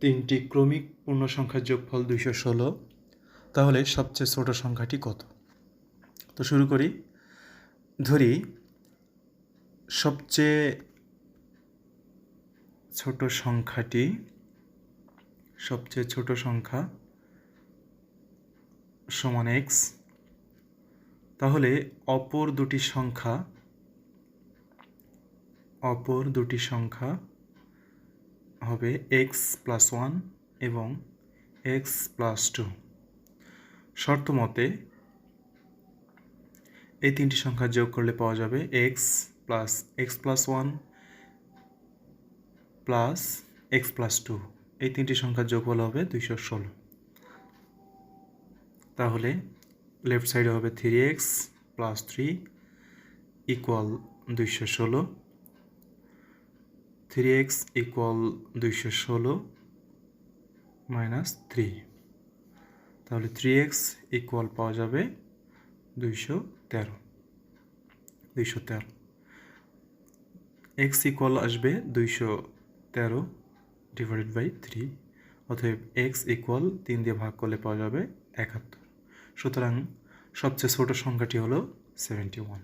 তিনটি ক্রমিক পূর্ণ সংখ্যার যোগফল দুইশো ষোলো। তাহলে সবচেয়ে ছোট সংখ্যাটি কত? তো শুরু করি। ধরি, সবচেয়ে ছোট সংখ্যাটি, সবচেয়ে ছোট সংখ্যা সমান এক্স তাহলে অপর দুটি সংখ্যা, অপর দুটি সংখ্যা হবে এক্স প্লাস ওয়ান এবং এক্স প্লাস টু শর্ত মতে এই তিনটি সংখ্যা যোগ করলে পাওয়া যাবে x plus x plus one plus x plus two এই তিনটি সংখ্যার যোগফল হবে দুইশো ষোলো। তাহলে লেফট সাইডে হবে three x plus three equal দুইশো ষোলো। থ্রি এক্স ইকুয়াল দুইশো ষোলো মাইনাস থ্রি তাহলে থ্রি এক্স ইকুয়াল পাওয়া যাবে দুইশো তেরো। দুইশো তেরো। এক্স ইকুয়াল আসবে দুইশো তেরো ডিভাইডেড বাই থ্রি অতএব এক্স ইকুয়াল তিন দিয়ে ভাগ করলে পাওয়া যাবে একাত্তর। সুতরাং সবচেয়ে ছোট সংখ্যাটি হলো সেভেন্টি ওয়ান